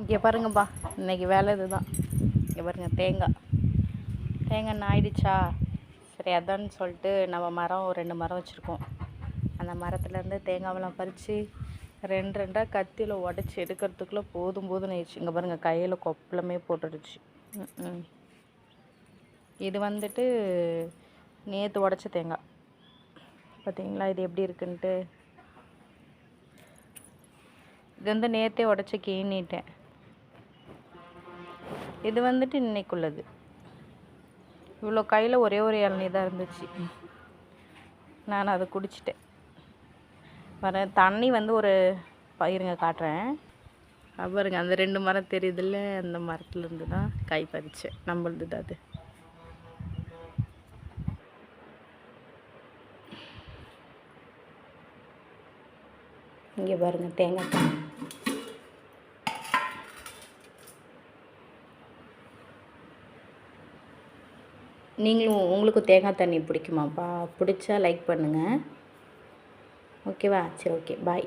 இங்கே பாருங்கப்பா இன்னைக்கு வேலை இதுதான். இங்கே பாருங்கள் தேங்காய். தேங்காய் ஆயிடுச்சா? சரி அதான்னு சொல்லிட்டு நம்ம மரம் ரெண்டு மரம் வச்சுருக்கோம். அந்த மரத்துலேருந்து தேங்காவெல்லாம் பறித்து ரெண்டு ரெண்டாக கத்தியில் உடச்சி எடுக்கிறதுக்குள்ளே போதும் போதும் ஆயிடுச்சு. இங்கே பாருங்கள் கையில் கொப்பளமே போட்டுடுச்சு. இது வந்துட்டு நேற்று உடச்ச தேங்காய். பார்த்தீங்களா இது எப்படி இருக்குன்ட்டு? இது வந்து நேற்றே உடச்சி கீணிட்டேன் இது வந்துட்டு இன்னைக்குள்ளது. இவ்வளோ கையில் ஒரே ஒரு இளநீ தான் இருந்துச்சு. நான் அதை குடிச்சிட்டேன். வர தண்ணி வந்து ஒரு பயிருங்க காட்டுறேன். பாருங்க அந்த ரெண்டு மரம் தெரியுதுல்ல? அந்த மரத்துலேருந்து தான் காய் பறித்தேன் நம்மளது தான் அது. இங்கே பாருங்க தேங்காய் தண்ணி நீங்களும் உங்களுக்கு தேங்காய் தண்ணி பிடிக்குமாப்பா? பிடிச்சா லைக் பண்ணுங்கள் ஓகேவா சரி ஓகே பாய்